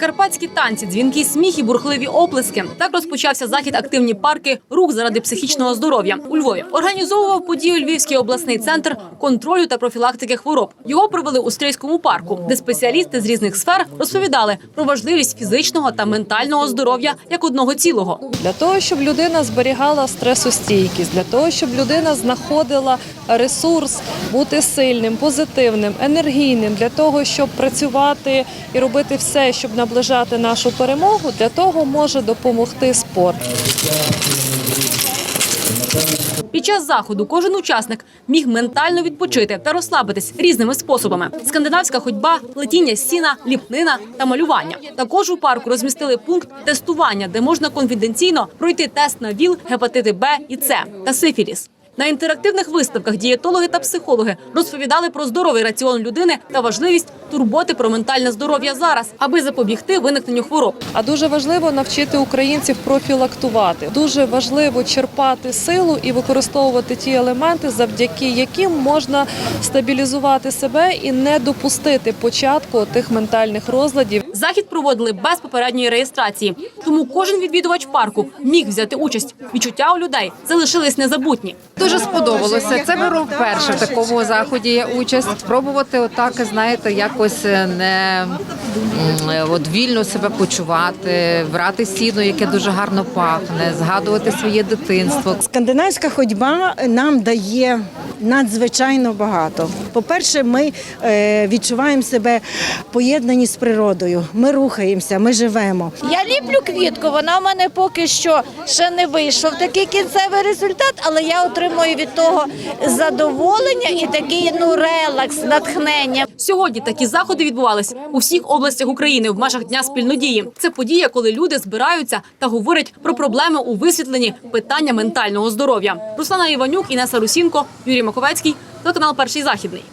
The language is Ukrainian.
громадські танці, дзвінки, сміх і бурхливі оплески. Так розпочався захід активні парки Рух заради психічного здоров'я у Львові. Організовував подію Львівський обласний центр контролю та профілактики хвороб. Його провели у Стрийському парку, де спеціалісти з різних сфер розповідали про важливість фізичного та ментального здоров'я як одного цілого. для того, щоб людина зберігала стресостійкість, для того, щоб людина знаходила ресурс бути сильним, позитивним, енергійним, для того, щоб працювати і робити все, щоб наближати нашу перемогу, для того може допомогти спорт. Під час заходу кожен учасник міг ментально відпочити та розслабитись різними способами: скандинавська ходьба, плетіння з сіна, ліпнина та малювання. Також у парку розмістили пункт тестування, де можна конфіденційно пройти тест на ВІЛ, гепатити Б і С та сифіліс. На інтерактивних виставках дієтологи та психологи розповідали про здоровий раціон людини та важливість турботи про ментальне здоров'я зараз, аби запобігти виникненню хвороб. А дуже важливо навчити українців профілактувати. Дуже важливо черпати силу і використовувати ті елементи, завдяки яким можна стабілізувати себе і не допустити початку тих ментальних розладів. Захід проводили без попередньої реєстрації, тому кожен відвідувач парку міг взяти участь. Відчуття у людей залишились незабутні. Дуже сподобалося. Це беру вперше в такому заході є участь. Спробувати отак, знаєте, якось не м, от вільно себе почувати, брати сіно, яке дуже гарно пахне, згадувати своє дитинство. Скандинавська ходьба нам дає надзвичайно багато. По-перше, ми е, відчуваємо себе поєднані з природою. Ми рухаємося, ми живемо. Я ліплю квітку, вона в мене поки що ще не вийшов такий кінцевий результат, але я отримую від того задоволення і такий ну релакс, натхнення. Сьогодні такі заходи відбувались у всіх областях України в межах дня спільнодії. Це подія, коли люди збираються та говорять про проблеми у висвітленні питання ментального здоров'я. Руслана Іванюк, Інеса Русінко, Юрій Маковецький, телеканал Перший західний.